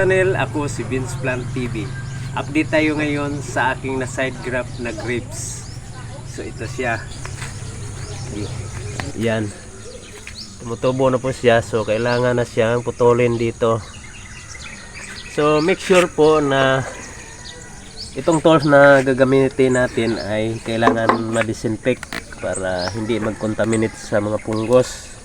channel, ako si Vince Plant TV. Update tayo ngayon sa aking na side graft na grapes. So ito siya. Yan. Tumutubo na po siya so kailangan na siyang putulin dito. So make sure po na itong tools na gagamitin natin ay kailangan ma-disinfect para hindi mag-contaminate sa mga punggos.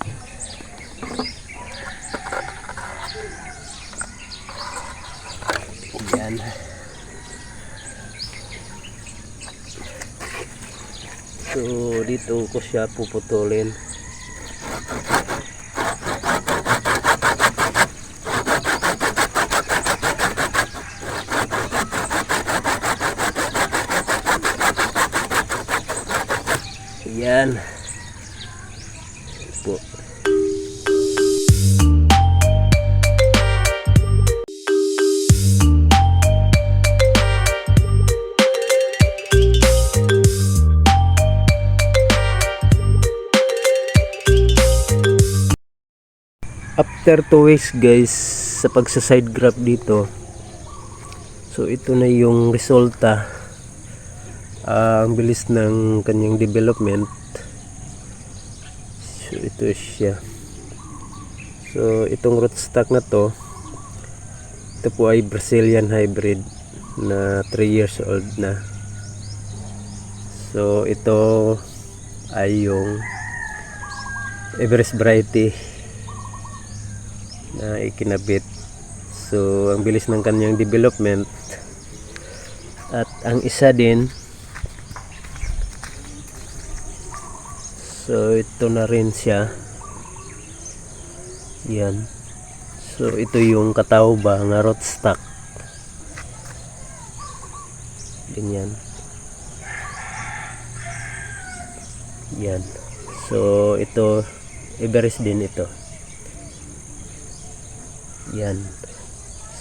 Yan. So, dito ko siya puputulin. Yan. Po. After 2 weeks guys sa pagsa-side graph dito. So ito na yung resulta. Ah, ang bilis ng kanyang development. So ito siya. So itong rootstock na to ito po ay Brazilian hybrid na 3 years old na. So ito ay yung Everest variety na ikinabit. So, ang bilis ng kanyang development. At ang isa din, so ito na rin siya. Yan. So, ito yung katawba nga rootstock. Ganyan. Yan. So, ito, Everest din ito. Yan.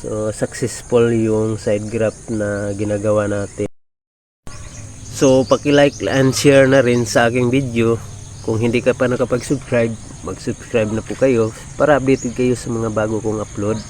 So, successful yung side graft na ginagawa natin. So, paki-like and share na rin sa aking video. Kung hindi ka pa nakapag-subscribe, mag-subscribe na po kayo para updated kayo sa mga bago kong upload.